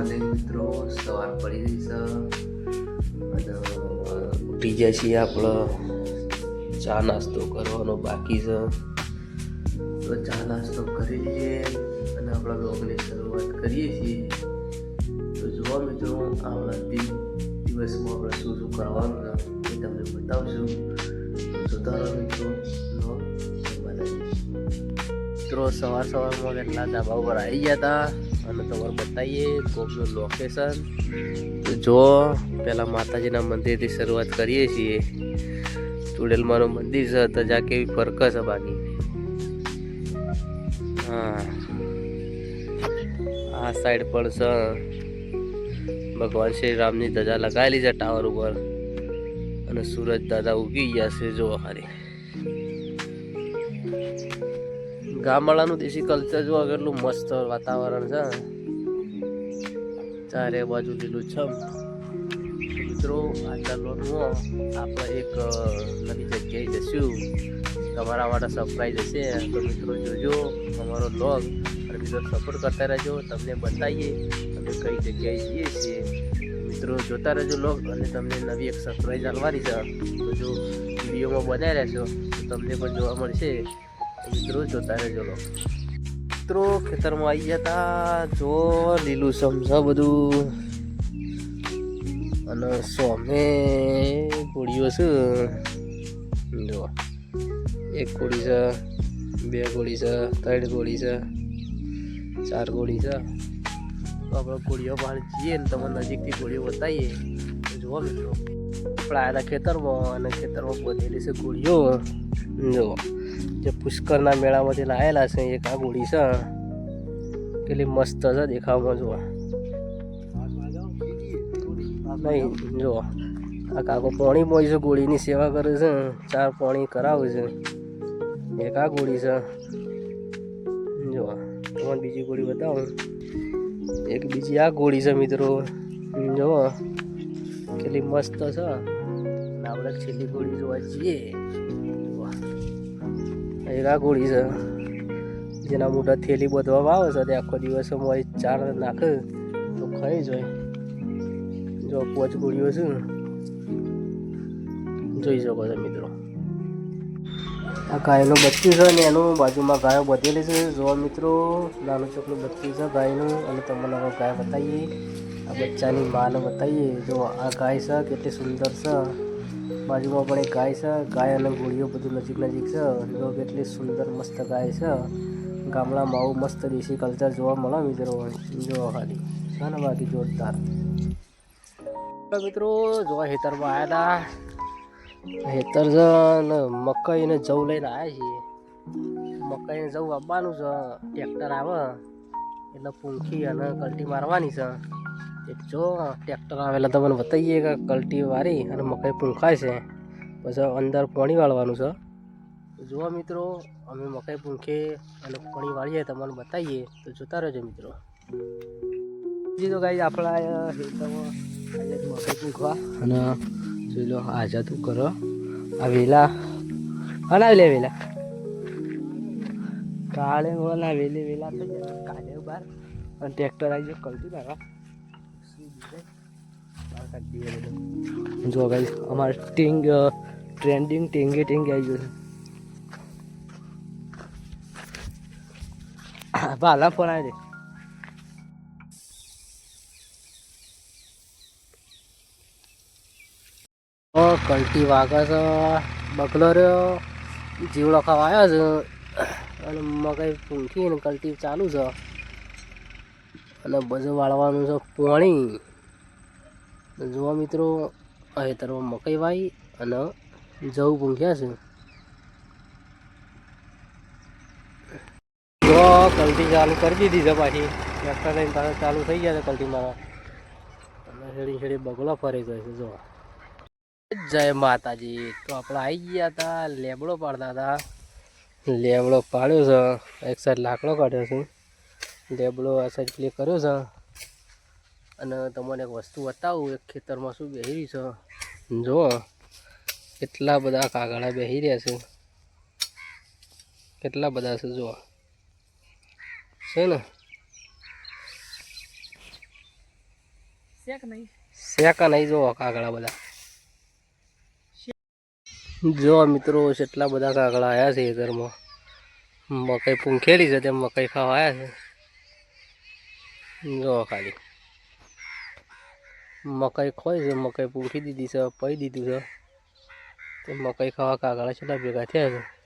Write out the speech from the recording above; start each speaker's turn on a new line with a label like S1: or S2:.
S1: Morning મિત્રો સવાર પડી રહી છે. અને ઉઠી જાય છીએ આપણે. ચા નાસ્તો કરવાનો બાકી છે. તો ચા નાસ્તો કરી લઈએ અને આપણા બ્લોગની શરૂઆત કરીએ છીએ. તો જુઓ મિત્રો દિન દિવસમાં આપણે શું શું કરવાનું છે એ તમને બતાવશું. જોતા રહો મિત્રો. મિત્રો, સવાર સવારમાં કેટલા ધાબા ઉપર આવી ગયા હતા? અને તમારે બતાવીએ કોકનું લોકેશન જો પહેલાં માતાજીના મંદિરથી શરૂઆત કરીએ છીએ. ચુડેલમાનું મંદિર છે, તો જ્યાં કેવી ફરક છે બાકી? હા. આ સાઈડ પણ છે. ભગવાન શ્રી રામની ધજા લગાવેલી છે ટાવર ઉપર. અને સૂરજ દાદા ઉગી ગયા છે, જો હારી. ગામડાનું દેશી કલ્ચર જો કેટલું મસ્ત વાતાવરણ છે ચારે બાજુ લીલું છમ. મિત્રો, આ લોનમાં આપણે એક નવી જગ્યાએ જશું. તમારા માટે સરપ્રાઈઝ હશે. તો મિત્રો, જોજો અમારો લોગ અને બીજો સપોર્ટ કરતા રહેજો. તમને બતાવીએ અમે કઈ જગ્યાએ જઈએ છીએ. મિત્રો, જોતા રહેજો લોગ અને તમને નવી એક સરપ્રાઈઝ આવવાની છે. તો જો વિડીયોમાં બનાવી રહેશો, તો તમને પણ જોવા મળશે. મિત્રો જોતા રહેજો મિત્રો, ખેતરમાં આવી ગયા જો લીલું સમસા બધું. અને સોમે કોળીઓ છે. જો, એક કોળી છે, બે કોળી છે, ત્રણ કોળી છે, ચાર કોળી છે. તો આપણે કોળીઓ બહાર જઈએ ને તમને નજીકથી કોળીઓ બતાવીએ. જુઓ મિત્રો. આપણે આવ્યા ખેતરમાં અને ખેતરમાં બધેલી છે ગોળીઓ, જો, જે પુષ્કરના મેળામાંથી લાવેલા છે, એક આ ગોળી છે, કેટલી મસ્ત છે દેખાવમાં જુઓ નહીં, જો, આ કાકો પાણી પોઈ છે, ગોળીની સેવા કરે છે, ચાર પાણી કરાવે છે. એક આ ગોળી છે. જો, તમને બીજી ગોળી બતાવું. એક બીજી આ ગોળી છે, મિત્રો. જો કેટલી મસ્ત છે. અને આપણે છેલ્લી ગોળી જોવા જઈએ. એરા ગોળી છે. જેના મોટા થેલી બધવામાં આવે છે. તે આખો દિવસ મોય ચાર નાખે. તો ખાઈ જાય. જો પોચ ગોળીઓ છે જોઈ શકો છો મિત્રો. આ ગાયનું બચ્ચું છે ને એનું બાજુમાં ગાયો બધેલી છે. જોવા મિત્રો, નાનું ચોકનું બચ્ચું છે ગાયનું. અને તમને ગાય બતાવીએ. આ બચ્ચાની માને બતાવીએ જો આ ગાય છે, કેટલી સુંદર છે. બાજુમાં પણ એક ગાય છે. ગાય અને ગોળીઓ બધું નજીક નજીક છે. જો કેટલી સુંદર મસ્ત ગાય છે. ગામડામાં આવું મસ્ત દેશી કલ્ચર જોવા મળે મિત્રો. જોવા ખાલી. છે ને બાકી જોરદાર. મિત્રો જોવા હેતરમાં આવ્યા હતા હેતર છે ને મકાઈ ને જવ લઈને આવ્યા છીએ. મકાઈ ને જવ આપવાનું છે. ટ્રેક્ટર આવે. એટલે પૂંખી અને કલટી મારવાની છે. જો ટ્રેક્ટર આવેલા તમને બતાવીએ કે કલટી વારી અને મકાઈ પૂંખાય છે. પછી અંદર પાણી વાળવાનું છે. જુઓ મિત્રો, અમે મકાઈ પૂંખે અને પાણી વાળીએ તમને બતાવીએ. તો જોતા રહેજો મિત્રો. બીજી તો ગાઈ આપણા મકાઈ પૂંખવા. અને જોઈ લો આજા તું કરો આ વેલા હલાવી લે વેલા કાળે ઓલા વેલી વેલા થઈ જાય કાલે બહાર અને ટ્રેક્ટર આવી જાય કલટી ના જો ગાઈસ અમારે ટીંગ ટ્રેન્ડિંગ ટીંગે ટીંગે આવી ગયું છે. ભાલા ફોન આવી દે કલટી વાગે છે, બગલો રહ્યો. જીવડો ખાવા આવ્યો છે. અને મકાઈ પૂંખી ને કલટી ચાલુ છે. અને બધું વાળવાનું છે પોણી. જુઓ મિત્રો અહેતરમાં મકાઈ વાવી અને જવું પૂંખ્યા છે. જો કલટી ચાલુ કરી દીધી છે પાછી. ટ્રેક્ટર લઈને પાછા ચાલુ થઈ ગયા છે કલટી મારા અને હેડી હેડી બગલો ફરી ગયો છે જો જય માતાજી. તો આપણે આવી ગયા હતા, લેબડો પાડતા હતા. લેબડો પાડ્યો છે, એક સાઈડ લાકડો કાઢ્યો છે. લેબડો આ સાઈડ ક્લિક કર્યો છે. અને તમને એક વસ્તુ બતાવું એક ખેતરમાં શું બેહી છે. જુઓ કેટલા બધા કાગળા બેહી રહ્યા છે. કેટલા બધા છે જુઓ છે ને?
S2: શેકા નહીં.
S1: જો કાગળા બધા. જો મિત્રો કેટલા બધા કાગળા આવ્યા છે ઘરમાં મકાઈ પૂંખેલી છે તેમ મકાઈ ખાવા આવ્યા છે. જો ખાલી. મકાઈ ખોઈ છે, મકાઈ પૂઠી દીધી છે પઈ દીધું છે. તે મકાઈ ખાવા કાગળા છેલ્લા ભેગા થયા છે?